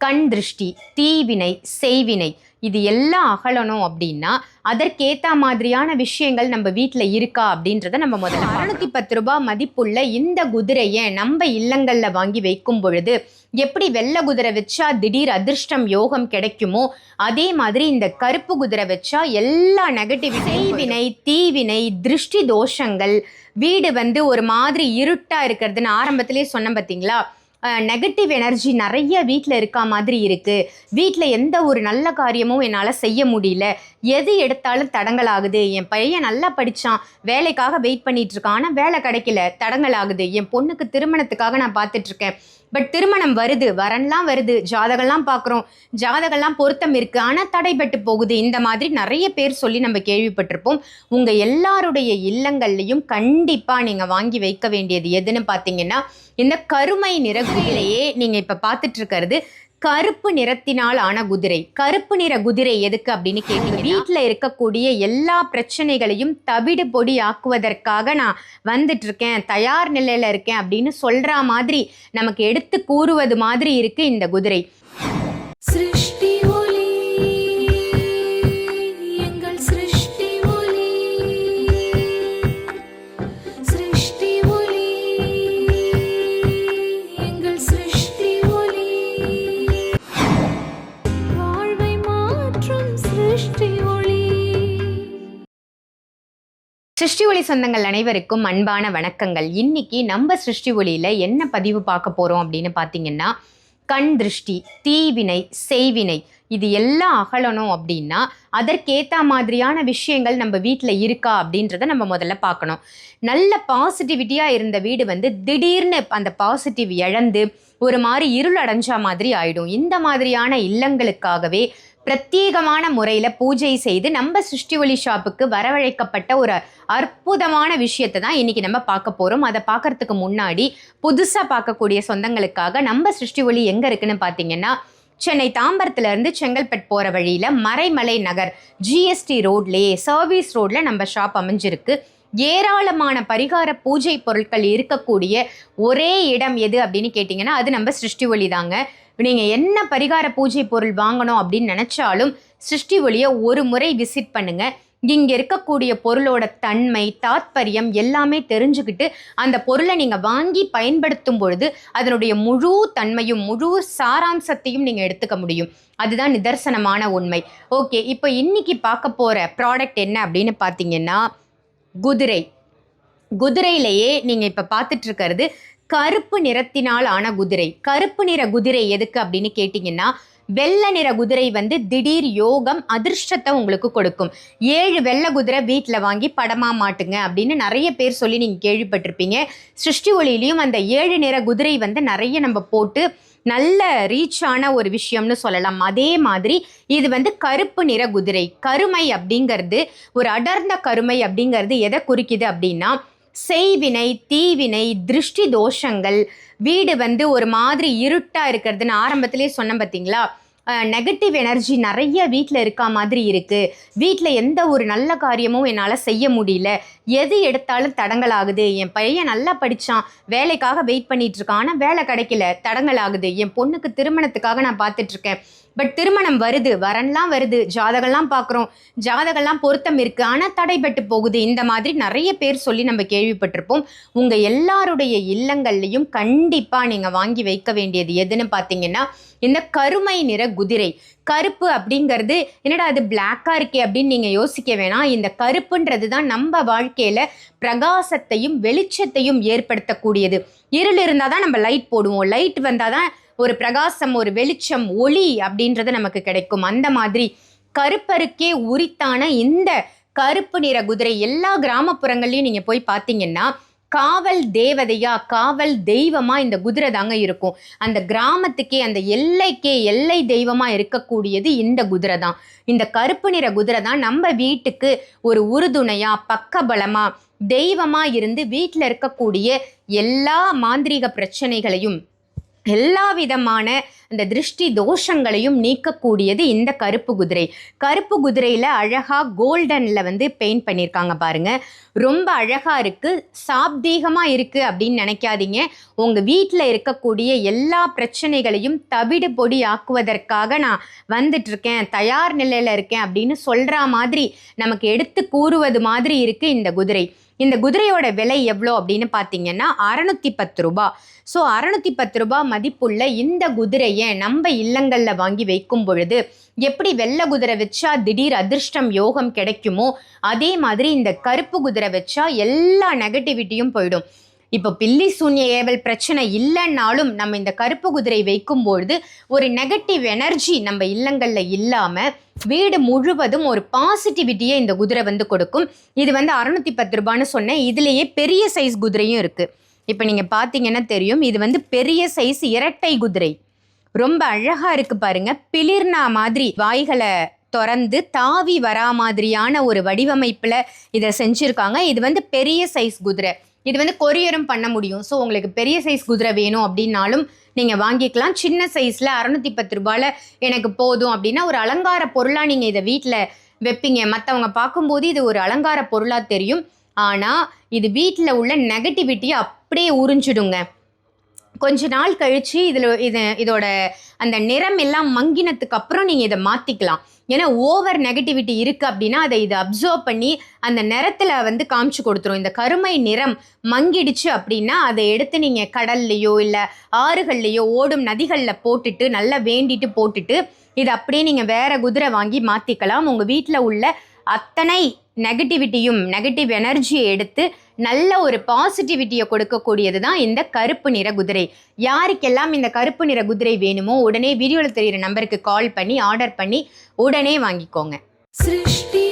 கண் திருஷ்டி தீவினை செய்வினை இது எல்லாம் அகலணும் அப்படின்னா அதற்கேத்த மாதிரியான விஷயங்கள் நம்ம வீட்டில் இருக்கா அப்படின்றத நம்ம முதல்ல அறுநூத்தி பத்து ரூபாய் மதிப்புள்ள இந்த குதிரையை நம்ம இல்லங்களில் வாங்கி வைக்கும் பொழுது எப்படி வெள்ளை குதிரை வச்சா திடீர் அதிர்ஷ்டம் யோகம் கிடைக்குமோ அதே மாதிரி இந்த கருப்பு குதிரை வச்சா எல்லா நெகட்டிவ் செய்வினை தீவினை திருஷ்டி தோஷங்கள் வீடு வந்து ஒரு மாதிரி இருட்டா இருக்கிறதுன்னு ஆரம்பத்திலே சொன்னேன் பார்த்தீங்களா நெகட்டிவ் எனர்ஜி நிறைய வீட்டில் இருக்கா மாதிரி இருக்குது வீட்டில் எந்த ஒரு நல்ல காரியமும் என்னால் செய்ய முடியல. எது எடுத்தாலும் தடங்கலாகுது. என் பையன் நல்லா படித்தான் வேலைக்காக வெயிட் பண்ணிகிட்ருக்கான் ஆனால் வேலை கிடைக்கல. தடங்கலாகுது. என் பொண்ணுக்கு திருமணத்துக்காக நான் பார்த்துட்ருக்கேன் பட் திருமணம் வருது வரன்லாம் வருது ஜாதகம்லாம் பார்க்குறோம். ஜாதகம்லாம் பொருத்தம் இருக்குது ஆனால் தடைபட்டு போகுது. இந்த மாதிரி நிறைய பேர் சொல்லி நம்ம கேள்விப்பட்டிருப்போம். உங்கள் எல்லாருடைய இல்லங்கள்லையும் கண்டிப்பாக நீங்கள் வாங்கி வைக்க வேண்டியது எதுன்னு பார்த்தீங்கன்னா இந்த கருமை நிற குதிரையே நீங்கள் இப்போ பார்த்துட்டு இருக்கிறது கருப்பு நிறத்தினால் ஆன குதிரை. கருப்பு நிற குதிரை எதுக்கு அப்படின்னு கேட்டீங்க? வீட்டில் இருக்கக்கூடிய எல்லா பிரச்சனைகளையும் தவிடு பொடி ஆக்குவதற்காக நான் வந்துட்டு இருக்கேன் தயார் நிலையில இருக்கேன் அப்படின்னு சொல்ற மாதிரி நமக்கு எடுத்து கூறுவது மாதிரி இருக்கு இந்த குதிரை. சிருஷ்டி சிருஷ்டி ஒளி சொந்தங்கள் அனைவருக்கும் அன்பான வணக்கங்கள். இன்னைக்கு நம்ம சிருஷ்டி ஒளியில என்ன பதிவு பார்க்க போறோம் அப்படின்னு பார்த்தீங்கன்னா கண் திருஷ்டி தீவினை செய்வினை இது எல்லாம் அகலணும் அப்படின்னா அதற்கேற்ற மாதிரியான விஷயங்கள் நம்ம வீட்டில் இருக்கா அப்படின்றத நம்ம முதல்ல பார்க்கணும். நல்ல பாசிட்டிவிட்டியாக இருந்த வீடு வந்து திடீர்னு அந்த பாசிட்டிவ் இழந்து ஒரு மாதிரி இருள் அடைஞ்சா மாதிரி ஆயிடும். இந்த மாதிரியான இல்லங்களுக்காகவே பிரத்யேகமான முறையில் பூஜை செய்து நம்ம சிருஷ்டி ஒளி ஷாப்புக்கு வரவழைக்கப்பட்ட ஒரு அற்புதமான விஷயத்தை தான் இன்றைக்கி நம்ம பார்க்க போகிறோம் அதை பார்க்கறதுக்கு முன்னாடி புதுசாக பார்க்கக்கூடிய சொந்தங்களுக்காக நம்ம சிருஷ்டி ஒளி எங்கே இருக்குன்னு பார்த்தீங்கன்னா சென்னை தாம்பரத்துலேருந்து செங்கல்பட் போகிற வழியில் மறைமலை நகர் ஜிஎஸ்டி ரோட்லேயே சர்வீஸ் ரோட்டில் நம்ம ஷாப் அமைஞ்சிருக்கு. ஏராளமான பரிகார பூஜை பொருட்கள் இருக்கக்கூடிய ஒரே இடம் எது அப்படின்னு கேட்டிங்கன்னா அது நம்ம சிருஷ்டி ஒளி தாங்க. நீங்கள் என்ன பரிகார பூஜை பொருள் வாங்கணும் அப்படின்னு நினச்சாலும் சிருஷ்டி ஒளியை ஒரு முறை விசிட் பண்ணுங்கள் இங்கே இருக்கக்கூடிய பொருளோட தன்மை தாத்பரியம் எல்லாமே தெரிஞ்சுக்கிட்டு அந்த பொருளை நீங்கள் வாங்கி பயன்படுத்தும் பொழுது அதனுடைய முழு தன்மையும் முழு சாராம்சத்தையும் நீங்கள் எடுத்துக்க முடியும். அதுதான் நிதர்சனமான உண்மை. ஓகே இப்போ இன்றைக்கி பார்க்க போகிற ப்ராடக்ட் என்ன அப்படின்னு பார்த்தீங்கன்னா குதிரை. குதிரையிலேயே நீங்கள் இப்போ பார்த்துட்டு இருக்கிறது கருப்பு நிறத்தினால் ஆன குதிரை. கருப்பு நிற குதிரை எதுக்கு அப்படின்னு கேட்டிங்கன்னா வெள்ளை நிற குதிரை வந்து திடீர் யோகம் அதிர்ஷ்டத்தை உங்களுக்கு கொடுக்கும். ஏழு வெள்ளை குதிரை வீட்டில் வாங்கி படமாக மாட்டுங்க அப்படின்னு நிறைய பேர் சொல்லி நீங்கள் கேள்விப்பட்டிருப்பீங்க. சிருஷ்டி ஒளியிலையும் அந்த ஏழு நிற குதிரை வந்து நிறைய நம்ம போட்டு நல்ல ரீச்சான ஒரு விஷயம்னு சொல்லலாம். அதே மாதிரி இது வந்து கருப்பு நிற குதிரை கருமை அப்படிங்கிறது ஒரு அடர்ந்த கருமை அப்படிங்கிறது எதை குறிக்குது அப்படின்னா செய்வினை தீவினை திருஷ்டி தோஷங்கள் வீடு வந்து ஒரு மாதிரி இருட்டாக இருக்கிறதுன்னு ஆரம்பத்திலே சொன்னேன் பார்த்தீங்களா நெகட்டிவ் எனர்ஜி நிறைய வீட்டில் இருக்கா மாதிரி இருக்குது வீட்டில் எந்த ஒரு நல்ல காரியமும் என்னால் செய்ய முடியல. எது எடுத்தாலும் தடங்கலாகுது. என் பையன் நல்லா படித்தான் வேலைக்காக வெயிட் பண்ணிகிட்ருக்கான் ஆனால் வேலை கிடைக்கல. தடங்கலாகுது. என் பொண்ணுக்கு திருமணத்துக்காக நான் பார்த்துட்ருக்கேன் பட் திருமணம் வருது வரன்லாம் வருது ஜாதகம்லாம் பார்க்குறோம். ஜாதகம்லாம் பொருத்தம் இருக்குது ஆனால் தடைபட்டு போகுது. இந்த மாதிரி நிறைய பேர் சொல்லி நம்ம கேள்விப்பட்டிருப்போம். உங்கள் எல்லாருடைய இல்லங்கள்லையும் கண்டிப்பாக நீங்கள் வாங்கி வைக்க வேண்டியது எதுன்னு பார்த்தீங்கன்னா இந்த கருமை நிற குதிரை. கருப்பு அப்படிங்கிறது என்னடா அது பிளாக்காக இருக்கே அப்படின்னு நீங்கள் யோசிக்க வேணாம். இந்த கருப்புன்றது தான் நம்ம வாழ்க்கையில் பிரகாசத்தையும் வெளிச்சத்தையும் ஏற்படுத்தக்கூடியது. இருள் இருந்தால் தான் நம்ம லைட் போடுவோம். லைட் வந்தால் தான் ஒரு பிரகாசம் ஒரு வெளிச்சம் ஒளி அப்படின்றது நமக்கு கிடைக்கும். அந்த மாதிரி கருப்பருக்கே உரித்தான இந்த கருப்பு நிற குதிரை எல்லா கிராமப்புறங்கள்லையும் நீங்கள் போய் பார்த்தீங்கன்னா காவல் தேவதையா காவல் தெய்வமா இந்த குதிரை தாங்க இருக்கும். அந்த கிராமத்துக்கே அந்த எல்லைக்கே எல்லை தெய்வமா இருக்கக்கூடியது இந்த குதிரை தான். இந்த கருப்பு நிற குதிரை தான் நம்ம வீட்டுக்கு ஒரு உறுதுணையா பக்கபலமா தெய்வமா இருந்து வீட்டில் இருக்கக்கூடிய எல்லா மாந்திரீக பிரச்சனைகளையும் எல்லா விதமான அந்த திருஷ்டி தோஷங்களையும் நீக்கக்கூடியது இந்த கருப்பு குதிரை. கருப்பு குதிரையில் அழகாக கோல்டனில் வந்து பெயிண்ட் பண்ணியிருக்காங்க பாருங்கள் ரொம்ப அழகாக இருக்குது சாப்தீகமாக இருக்குது அப்படின்னு நினைக்காதீங்க. உங்கள் வீட்டில் இருக்கக்கூடிய எல்லா பிரச்சனைகளையும் தவிடு பொடி ஆக்குவதற்காக நான் வந்துட்டுருக்கேன். தயார் நிலையில் இருக்கேன் அப்படின்னு சொல்கிற மாதிரி நமக்கு எடுத்து கூறுவது மாதிரி இருக்குது இந்த குதிரை. இந்த குதிரையோட விலை எவ்வளோ அப்படின்னு பார்த்தீங்கன்னா அறநூற்றி பத்து ரூபா. ஸோ அறநூற்றி பத்து ரூபா மதிப்புள்ள இந்த குதிரையை நம்ம இல்லங்களில் வாங்கி வைக்கும் பொழுது எப்படி வெள்ளை குதிரை வச்சா திடீர் அதிர்ஷ்டம் யோகம் கிடைக்குமோ அதே மாதிரி இந்த கருப்பு குதிரை வச்சா எல்லா நெகட்டிவிட்டியும் போயிடும். இப்போ பில்லி சூன்ய ஏவல் பிரச்சனை இல்லைன்னாலும் நம்ம இந்த கருப்பு குதிரை வைக்கும்பொழுது ஒரு நெகட்டிவ் எனர்ஜி நம்ம இல்லங்களில் இல்லாமல் வீடு முழுவதும் ஒரு பாசிட்டிவிட்டியை இந்த குதிரை வந்து கொடுக்கும். இது வந்து அறநூற்றி பத்து ரூபான்னு சொன்னேன். இதுலேயே பெரிய சைஸ் குதிரையும் இருக்குது இப்போ நீங்கள் பார்த்தீங்கன்னா தெரியும் இது வந்து பெரிய சைஸ் இரட்டை குதிரை. ரொம்ப அழகாக இருக்குது பாருங்கள் பிளிர்னா மாதிரி வாய்களை திறந்து தாவி வரா மாதிரியான ஒரு வடிவமைப்பில் இதை செஞ்சுருக்காங்க. இது வந்து பெரிய சைஸ் குதிரை. இது வந்து கொரியரும் பண்ண முடியும். ஸோ உங்களுக்கு பெரிய சைஸ் குதிரை வேணும் அப்படின்னாலும் நீங்கள் வாங்கிக்கலாம். சின்ன சைஸில் அறநூற்றி பத்து ரூபாயில் எனக்கு போதும் அப்படின்னா ஒரு அலங்கார பொருளாக நீங்கள் இதை வீட்டில் வைப்பீங்க. மற்றவங்க பார்க்கும்போது இது ஒரு அலங்கார பொருளாக தெரியும். ஆனால் இது வீட்டில் உள்ள நெகட்டிவிட்டியை அப்படியே உறிஞ்சிடுங்க. கொஞ்ச நாள் கழித்து இதில் இது இதோட அந்த நிறம் எல்லாம் மங்கினத்துக்கு அப்புறம் நீங்கள் இதை மாற்றிக்கலாம் ஏன்னா ஓவர் நெகட்டிவிட்டி இருக்குது அப்படின்னா அதை இதை அப்சர்வ் பண்ணி அந்த நிறத்தில் வந்து காமிச்சு கொடுத்துரும். இந்த கருமை நிறம் மங்கிடுச்சு அப்படின்னா அதை எடுத்து நீங்கள் கடல்லையோ இல்லை ஆறுகள்லையோ ஓடும் நதிகளில் போட்டுட்டு நல்லா வேண்டிட்டு போட்டுட்டு இதை அப்படியே நீங்கள் வேறு குதிரை வாங்கி மாற்றிக்கலாம் உங்கள் வீட்டில் உள்ள அத்தனை நெகட்டிவிட்டியும் நெகட்டிவ் எனர்ஜியை எடுத்து நல்ல ஒரு பாசிட்டிவிட்டியை கொடுக்கக்கூடியது தான் இந்த கருப்பு நிற குதிரை. யாருக்கெல்லாம் இந்த கருப்பு நிற குதிரை வேணுமோ உடனே வீடியோவில் தெரிகிற நம்பருக்கு கால் பண்ணி ஆர்டர் பண்ணி உடனே வாங்கிக்கோங்க. சிருஷ்டி